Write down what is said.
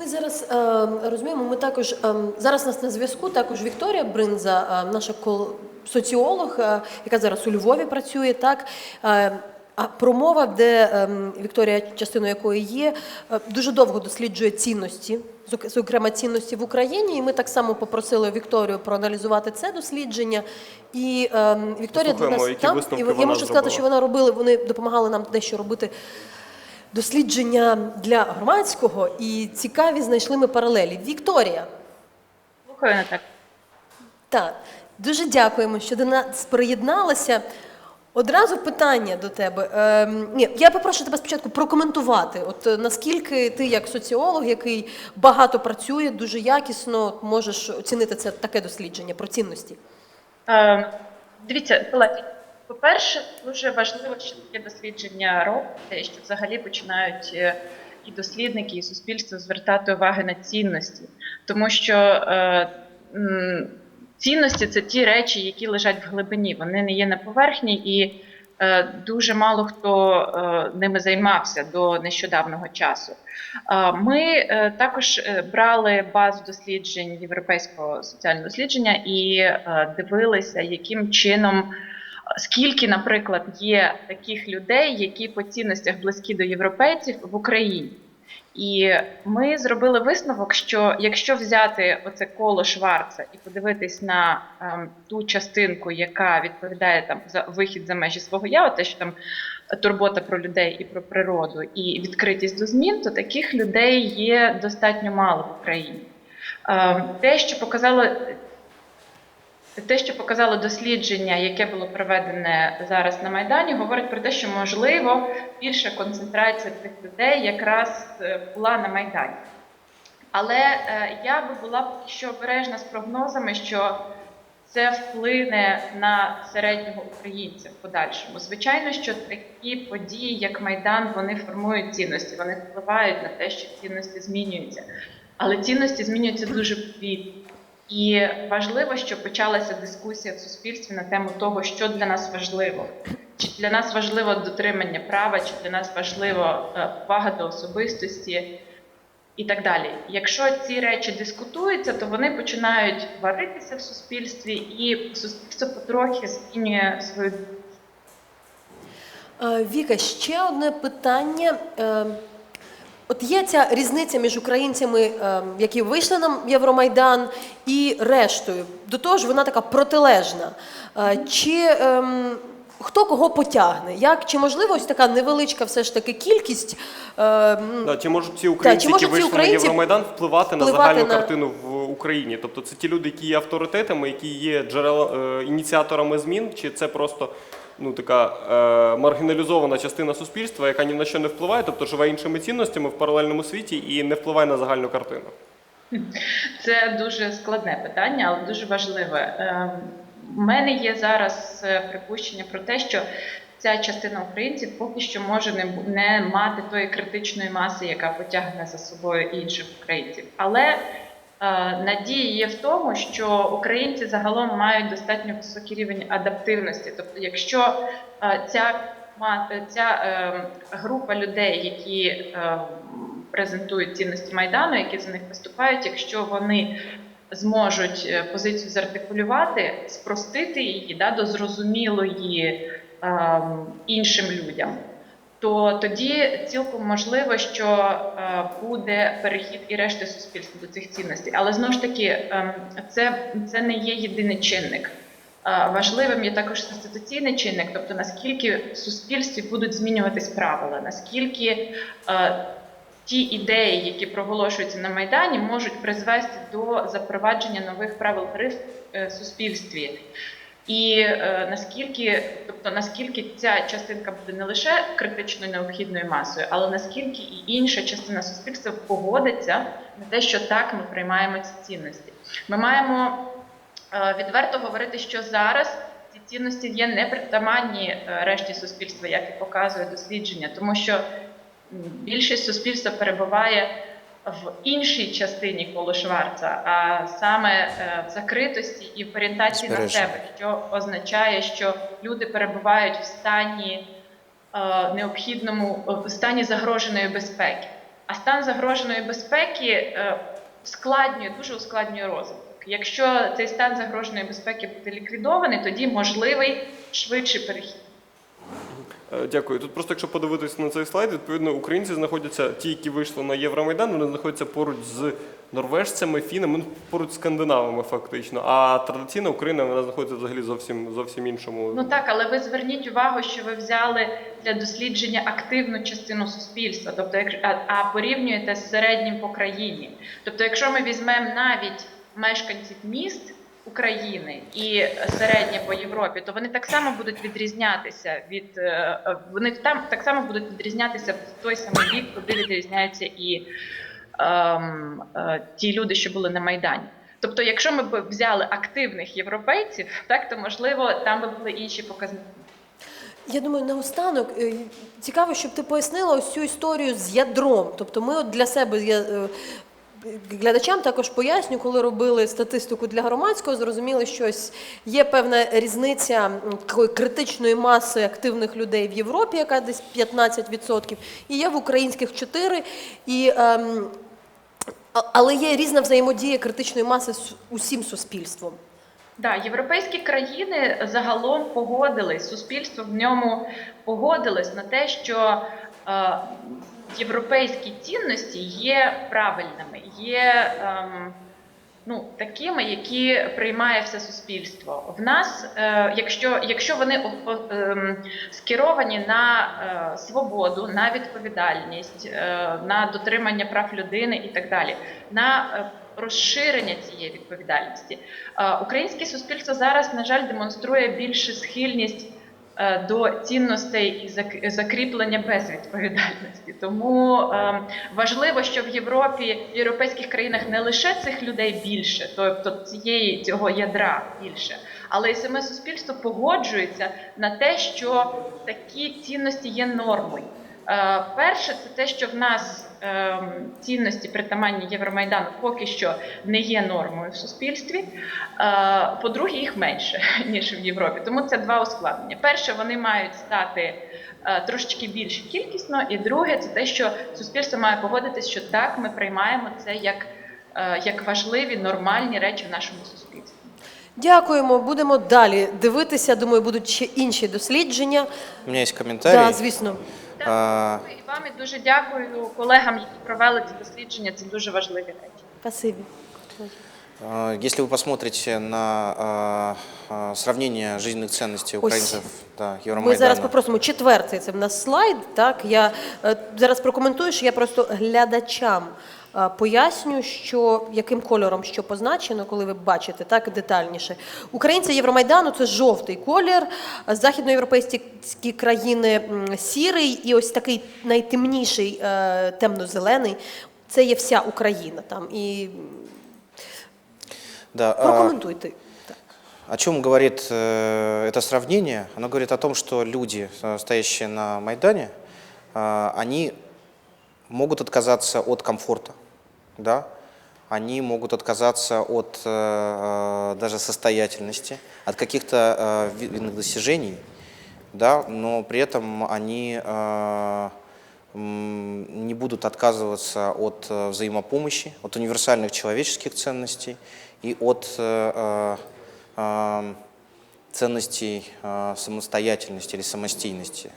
Ми зараз е, розуміємо, ми також е, зараз нас на зв'язку також Вікторія Бринза, е, наша кол- соціолог, е, яка зараз у Львові працює. Так а промова, де Вікторія, частиною якої є, е, дуже довго досліджує цінності, зокрема цінності в Україні. І ми так само попросили Вікторію проаналізувати це дослідження. І е, Вікторія для нас там, і я вона можу сказати, зробила. що вони робили, вони допомагали нам дещо робити дослідження для громадського, і цікаві знайшли ми паралелі. Вікторія, Слухаю так. так, дуже дякуємо, що до нас приєдналася. Одразу питання до тебе. Ем, ні, я попрошу тебе спочатку прокоментувати. От е, наскільки ти, як соціолог, який багато працює, дуже якісно можеш оцінити це таке дослідження про цінності. Е, дивіться, по-перше, дуже важливо, що таке дослідження робити, що взагалі починають е, і дослідники, і суспільство звертати уваги на цінності, тому що е, цінності це ті речі, які лежать в глибині, вони не є на поверхні і. е, Дуже мало хто е, ними займався до нещодавнього часу. Е, Ми е, також е, брали базу досліджень європейського соціального дослідження і е, дивилися, яким чином, скільки, наприклад, є таких людей, які по цінностях близькі до європейців в Україні. І ми зробили висновок, що якщо взяти оце коло Шварца і подивитись на ем, ту частинку, яка відповідає там за вихід за межі свого я, те, що там турбота про людей і про природу, і відкритість до змін, то таких людей є достатньо мало в Україні. Ем, те, що показало те, що показало дослідження, яке було проведене зараз на Майдані, говорить про те, що можливо більша концентрація цих людей якраз е, була на Майдані. Але е, я би була що обережна з прогнозами, що це вплине на середнього українця в подальшому. Звичайно, що такі події, як Майдан, вони формують цінності, вони впливають на те, що цінності змінюються. Але цінності змінюються дуже повільно. І важливо, що почалася дискусія в суспільстві на тему того, що для нас важливо. Чи для нас важливо дотримання права, чи для нас важливо е, повага до особистості і так далі. Якщо ці речі дискутуються, то вони починають варитися в суспільстві, і суспільство потрохи змінює свою Е, Віка, ще одне питання. От є ця різниця між українцями, е, які вийшли на Євромайдан, і рештою. До того ж, вона така протилежна. Е, Чи ем, хто кого потягне? Як чи можливо ось така невеличка все ж таки кількість? е, Да, чи можуть ці українці, які вийшли українці на Євромайдан, впливати, на загальну на- картину в Україні? Тобто це ті люди, які є авторитетами, які є джерел ініціаторами змін, чи це просто ну така е, маргіналізована частина суспільства, яка ні на що не впливає, тобто живе іншими цінностями в паралельному світі і не впливає на загальну картину? Це дуже складне питання, але дуже важливе. У мене є зараз е, припущення про те, що ця частина українців поки що може не, не мати тої критичної маси, яка потягне за собою інших українців. Але е, надія є в тому, що українці загалом мають достатньо високий рівень адаптивності. Тобто, якщо е, ця е, ця група людей, які презентують цінності майдану, які за них виступають, якщо вони зможуть позицію зартикулювати, спростити її да, до зрозумілої е, іншим людям. То тоді цілком можливо, що е, буде перехід і решти суспільства до цих цінностей. Але знову ж таки, е, це, це не є єдиний чинник. Е, Важливим є також інституційний чинник, тобто наскільки в суспільстві будуть змінюватись правила, наскільки е, ті ідеї, які проголошуються на майдані, можуть призвести до запровадження нових правил гри в е, суспільстві. І е, наскільки, тобто наскільки ця частинка буде не лише критичною необхідною масою, але наскільки і інша частина суспільства погодиться на те, що так ми приймаємо ці цінності. Ми маємо е, відверто говорити, що зараз ці цінності є непритаманні е, решті суспільства, як і показує дослідження, тому що більшість суспільства перебуває в іншій частині коло Шварца, а саме е, в закритості і в орієнтації на себе, що означає, що люди перебувають в стані е, необхідному в стані загроженої безпеки. А стан загроженої безпеки е, ускладнює, дуже ускладнює розвиток. Якщо цей стан загроженої безпеки буде ліквідований, тоді можливий швидший перехід. Е, Дякую. Тут просто якщо подивитися на цей слайд, відповідно, українці знаходяться, ті, які вийшли на Євромайдан, вони знаходяться поруч з норвежцями, фінами, ну, поруч з скандинавами, фактично. А традиційна Україна вона знаходиться взагалі зовсім зовсім іншому. Ну так, але ви зверніть увагу, що ви взяли для дослідження активну частину суспільства, тобто як а, а порівнюєте з середнім по країні. Тобто, якщо ми візьмемо навіть мешканців міст України і середнє по Європі, то вони так само будуть відрізнятися від е, е, вони там так само будуть відрізнятися в той самий бік, куди відрізняються і ем, е, ті люди, що були на майдані. Тобто, якщо ми б взяли активних європейців, так то можливо там би були інші показники. Я думаю, наостанок е, цікаво, щоб ти пояснила ось цю історію з ядром. Тобто, ми от для себе глядачам також поясню, коли робили статистику для громадського, зрозуміли, що є певна різниця критичної маси активних людей в Європі, яка десь 15%, і є в українських 4%. І, ем, але є різна взаємодія критичної маси з усім суспільством. Да, європейські країни загалом погодились, суспільство в ньому погодилось на те, що е, європейські цінності є правильними, є ем, ну, такими, які приймає все суспільство. В нас, е, якщо, якщо вони ем, скеровані на е, свободу, на відповідальність, е, на дотримання прав людини і так далі, на е, розширення цієї відповідальності. Е, Українське суспільство зараз, на жаль, демонструє більше схильність е, до цінностей і зак- закріплення безвідповідальності. Тому е, важливо, що в Європі, в європейських країнах не лише цих людей більше, тобто цієї цього ядра більше, але й саме суспільство погоджується на те, що такі цінності є нормою. Е, Перше, це те, що в нас ем, цінності притаманні Євромайдану поки що не є нормою в суспільстві. Е, По-друге, їх менше ніж в Європі. Тому це два ускладнення. Перше, вони мають стати е, трошечки більше кількісно, і друге, це те, що суспільство має погодитись, що так ми приймаємо це як, як важливі нормальні речі в нашому суспільстві. Дякуємо. Будемо далі дивитися. Думаю, будуть ще інші дослідження. У меня есть комментарий. Так, звісно. Так, і вам і дуже дякую колегам, які провели ці дослідження. Це дуже важливі речі. Спасибі. А, Если вы посмотрите на а, а, сравнение жизненных ценностей Ось. украинцев да, Ми зараз попросимо четвертий. Це в нас слайд. Так я е, зараз прокоментуєш. Я просто глядачам е, поясню, що яким кольором що позначено, коли ви бачите так детальніше. Українці Євромайдану це жовтий колір, західноєвропейські країни сірий, і ось такий найтемніший е, темно-зелений. Це є вся Україна там і да, а, прокоментуйте. Так. о чем говорит э, это сравнение? Оно говорит о том, что люди, э, стоящие на Майдане, а, они могут отказаться от комфорта, да? они могут отказаться от э, э, даже состоятельности, от каких-то э, видных достижений, да, но при этом они э, будут отказываться от э, взаимопомощи, от универсальных человеческих ценностей и от э, э, э, ценностей э, самостоятельности или самостийности.